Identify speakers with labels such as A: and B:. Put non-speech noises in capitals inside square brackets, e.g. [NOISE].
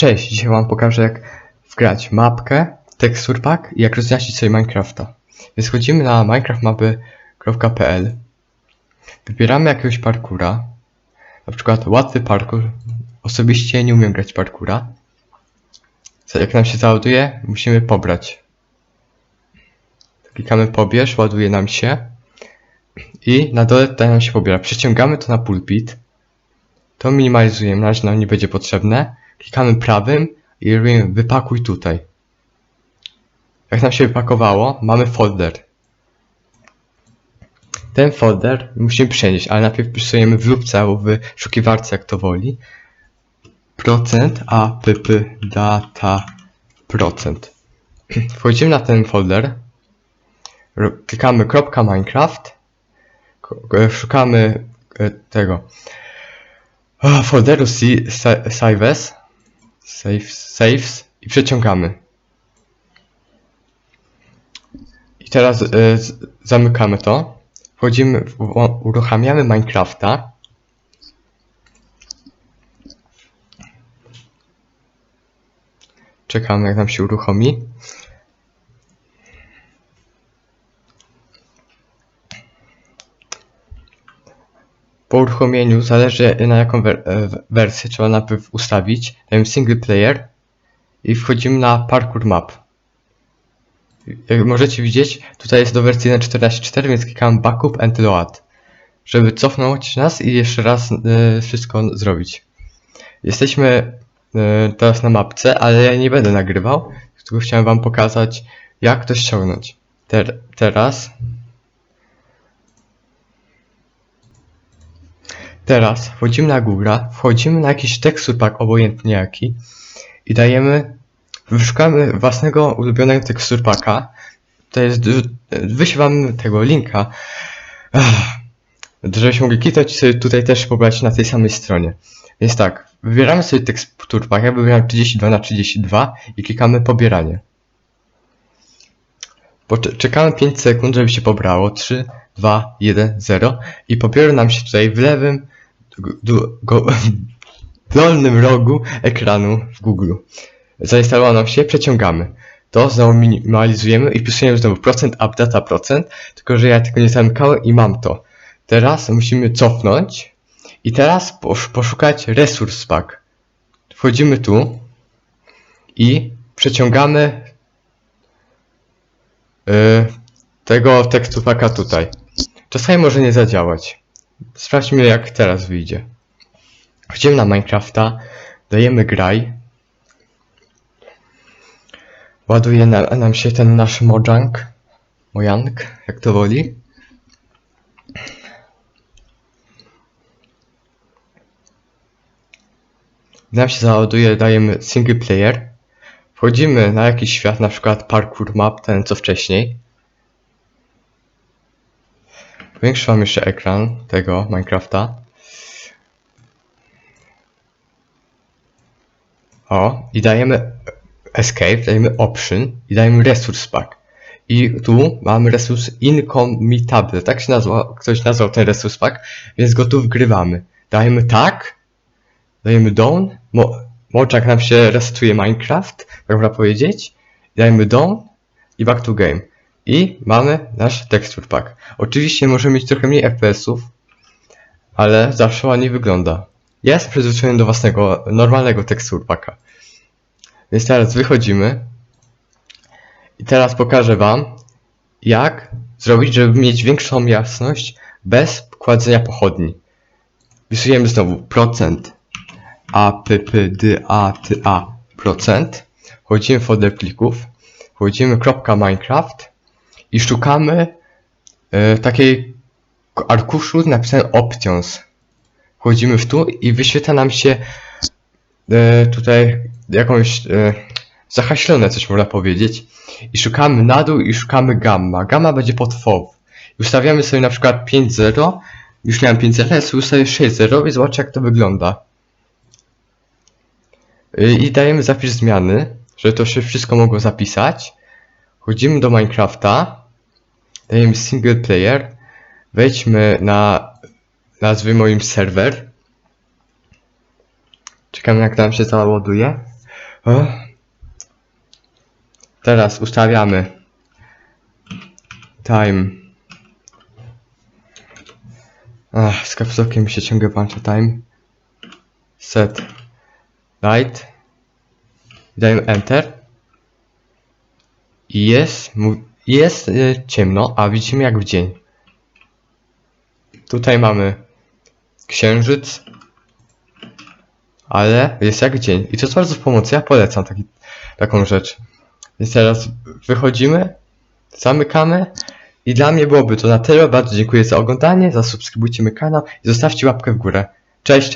A: Cześć, dzisiaj wam pokażę jak wgrać mapkę, texture pack i jak rozjaśnić sobie Minecrafta. Więc chodzimy na minecraftmapy.pl Wybieramy jakiegoś parkura, na przykład łatwy parkour. Osobiście nie umiem grać parkura. Jak nam się załaduje, musimy pobrać. Klikamy pobierz, ładuje nam się i na dole tutaj nam się pobiera. Przeciągamy to na pulpit. To minimalizujemy, na razie nam nie będzie potrzebne. Klikamy prawym i robimy wypakuj tutaj. Jak nam się wypakowało, mamy folder. Ten folder musimy przenieść, ale najpierw wpisujemy w lubce albo w wyszukiwarce, jak to woli. Procent app data procent. [CLEARS THROAT] Wchodzimy na ten folder. Klikamy Minecraft. Szukamy e, tego folderu si- sa- saves, saves, i przeciągamy. I teraz z- zamykamy to. Wchodzimy, w, uruchamiamy Minecrafta. Czekamy jak nam się uruchomi. Po uruchomieniu zależy na jaką wer- e, wersję trzeba najpierw ustawić. Dajemy single player i wchodzimy na parkour map. Jak możecie widzieć, tutaj jest do wersji 1.14.4, więc klikam backup and load, żeby cofnąć nas i jeszcze raz e, wszystko zrobić. Jesteśmy e, teraz na mapce, ale ja nie będę nagrywał, tylko chciałem wam pokazać jak to ściągnąć. Ter- teraz Teraz wchodzimy na Google, wchodzimy na jakiś texture pack, obojętnie jaki i dajemy, wyszukamy własnego ulubionego texture packa. To jest, wyślę tego linka, żebyśmy mogli kliknąć tutaj też pobrać na tej samej stronie. Więc tak, wybieramy sobie texture pack, ja wybieram 32 na 32 i klikamy pobieranie. Czekamy 5 sekund, żeby się pobrało. 3, 2, 1, 0 i pobiera nam się tutaj w lewym dolnym rogu ekranu w Google. Zainstalowało nam się, przeciągamy. To znowu minimalizujemy i wpisujemy znowu procent up data procent, tylko że ja tego nie zamykałem i mam to. Teraz musimy cofnąć i teraz posz- poszukać resource pack. Wchodzimy tu i przeciągamy y, tego tekstu paka tutaj. Czasami może nie zadziałać. Sprawdźmy jak teraz wyjdzie. Wchodzimy na Minecrafta, dajemy graj. Ładuje na, nam się ten nasz Mojang. Mojang, jak to woli. Nam się załaduje, dajemy single player. Wchodzimy na jakiś świat, na przykład parkour map, ten co wcześniej. Powiększam jeszcze ekran tego Minecrafta. O, i dajemy escape, dajemy option i dajemy resource pack. I tu mamy resurs incommitable, tak się nazwał, ktoś nazwał ten resource pack, więc go tu wgrywamy. Dajemy tak, dajemy down, mo, Mojang nam się resetuje Minecraft, tak można powiedzieć, dajemy down i back to game. I mamy nasz texture pack. Oczywiście możemy mieć trochę mniej FPS-ów, ale zawsze ładnie wygląda. Ja jestem przyzwyczajony do własnego, normalnego texture packa. Więc teraz wychodzimy. I teraz pokażę wam, jak zrobić, żeby mieć większą jasność bez kładzenia pochodni. Wpisujemy znowu procent a p p d a t a procent. Wchodzimy w folder plików. Wchodzimy kropka Minecraft i szukamy e, takiej arkuszu napisane options. Wchodzimy w tu i wyświetla nam się e, tutaj jakąś e, zahaślone coś można powiedzieć. I szukamy na dół i szukamy gamma. Gamma będzie pod FOV. I ustawiamy sobie na przykład 5.0. Już miałem 5.0, ale sobie ustawię 6.0 i zobaczcie jak to wygląda. Y, I dajemy zapis zmiany, żeby to się wszystko mogło zapisać. Wchodzimy do Minecrafta. Dajemy single player. Wejdźmy na nazwy moim serwer. Czekamy jak nam się załaduje. O. Teraz ustawiamy time. Ach, z kapsułkiem mi się ciągle włącza time. Set light. Dajemy enter. I jest, jest y, ciemno, a widzimy jak w dzień. Tutaj mamy księżyc, ale jest jak dzień. I to jest bardzo w pomocy. Ja polecam taki, taką rzecz. Więc teraz wychodzimy, zamykamy i dla mnie byłoby to na tyle. Bardzo dziękuję za oglądanie, zasubskrybujcie mój kanał i zostawcie łapkę w górę. Cześć!